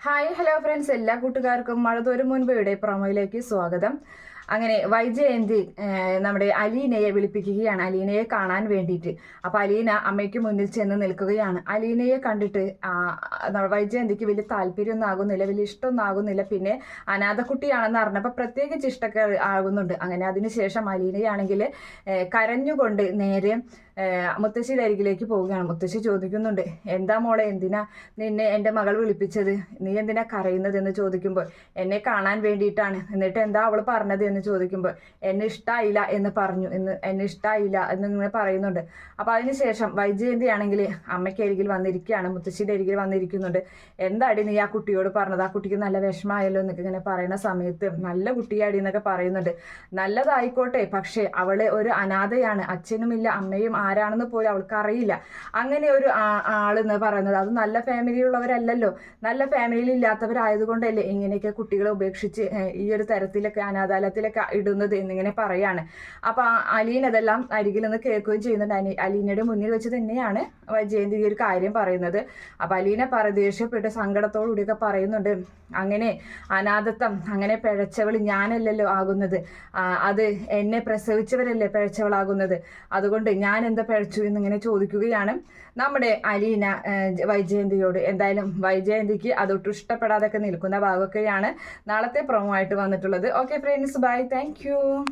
Hi hello friends. എല്ലാ കൂട്ടുകാർക്കും മഴതോരും മുൻപയുടെ പ്രൊമോയിലേക്ക് സ്വാഗതം. അങ്ങനെ വൈജയന്തി നമ്മുടെ അലീനയെ വിളിപ്പിക്കുകയാണ്. അലീനയെ കാണാൻ വേണ്ടിയിട്ട്. അപ്പോൾ അലീന അമ്മയ്ക്ക് മുന്നിൽ ചെന്ന് നിൽക്കുകയാണ്. അലീനയെ കണ്ടിട്ട് വൈജയന്തിക്ക് വലിയ താല്പര്യമൊന്നും ആകുന്നില്ല വലിയ ഇഷ്ടമൊന്നും ആകുന്നില്ല. പിന്നെ അനാഥക്കുട്ടിയാണെന്ന് അറിഞ്ഞപ്പോൾ പ്രത്യേകിച്ച് ഇഷ്ടമൊക്കെ ആകുന്നുണ്ട്. അങ്ങനെ അതിനുശേഷം അലീനയാണെങ്കിൽ കരഞ്ഞുകൊണ്ട് നേരെ മുത്തശ്ശിയുടെ അരികിലേക്ക് പോവുകയാണ്. മുത്തശ്ശി ചോദിക്കുന്നുണ്ട് എന്താ മോളെ എന്തിനാ നിന്നെ എന്റെ മകൾ വിളിപ്പിച്ചത്? നീ എന്തിനാ കരയുന്നത് എന്ന് ചോദിക്കുമ്പോൾ എന്നെ കാണാൻ വേണ്ടിയിട്ടാണ്. എന്നിട്ട് എന്താ അവൾ പറഞ്ഞത് എന്ന് ചോദിക്കുമ്പോൾ എന്നെ ഇഷ്ടമായില്ല എന്ന് പറഞ്ഞു എന്ന് എന്നെ ഇഷ്ടായില്ല എന്നിങ്ങനെ പറയുന്നുണ്ട്. അപ്പോൾ അതിനുശേഷം വൈജയന്തി ആണെങ്കിൽ അമ്മയ്ക്ക് അരികിൽ വന്നിരിക്കുകയാണ് മുത്തശ്ശിയുടെ അരികിൽ വന്നിരിക്കുന്നുണ്ട്. എന്താടി നീ ആ കുട്ടിയോട് പറഞ്ഞത്? ആ കുട്ടിക്ക് നല്ല വിഷമമായല്ലോ എന്നൊക്കെ ഇങ്ങനെ പറയുന്ന സമയത്ത് നല്ല കുട്ടിയാടി എന്നൊക്കെ പറയുന്നുണ്ട്. നല്ലതായിക്കോട്ടെ പക്ഷേ അവളെ ഒരു അനാഥയാണ്. അച്ഛനുമില്ല അമ്മയും ആരാണെന്ന് പോലും അവൾക്ക് അറിയില്ല അങ്ങനെ ഒരു ആളെന്ന് പറയുന്നത് അത് നല്ല ഫാമിലിയിലുള്ളവരല്ലല്ലോ നല്ല ഫാമിലിയിൽ ഇല്ലാത്തവരായതുകൊണ്ടല്ലേ ഇങ്ങനെയൊക്കെ കുട്ടികളെ ഉപേക്ഷിച്ച് ഈ ഒരു തരത്തിലൊക്കെ അനാഥാലയത്തിലൊക്കെ ഇടുന്നത് എന്നിങ്ങനെ പറയാണ്. അപ്പൊ ആ അലീൻ അതെല്ലാം അരികിൽ നിന്ന് കേൾക്കുകയും ചെയ്യുന്നുണ്ട്. അനി അലീനയുടെ മുന്നിൽ വെച്ച് തന്നെയാണ് ജയന്തി ഈ ഒരു കാര്യം പറയുന്നത്. അപ്പൊ അലീന പറ ദേഷ്യപ്പെട്ട് സങ്കടത്തോടുകൂടിയൊക്കെ പറയുന്നുണ്ട്. അങ്ങനെ അനാഥത്വം അങ്ങനെ പിഴച്ചവൾ ഞാനല്ലല്ലോ ആകുന്നത്. അത് എന്നെ പ്രസവിച്ചവരല്ലേ പിഴച്ചവളാകുന്നത് അതുകൊണ്ട് ഞാൻ എന്താ പിഴച്ചു? എന്നിങ്ങനെ ചോദിക്കുകയാണ് നമ്മുടെ അലീന വൈജയന്തിയോട്. എന്തായാലും വൈജയന്തിക്ക് അതൊട്ടും ഇഷ്ടപ്പെടാതൊക്കെ നിൽക്കുന്ന ഭാഗമൊക്കെയാണ് നാളത്തെ പ്രൊമോ ആയിട്ട് വന്നിട്ടുള്ളത്. Okay friends bye thank you.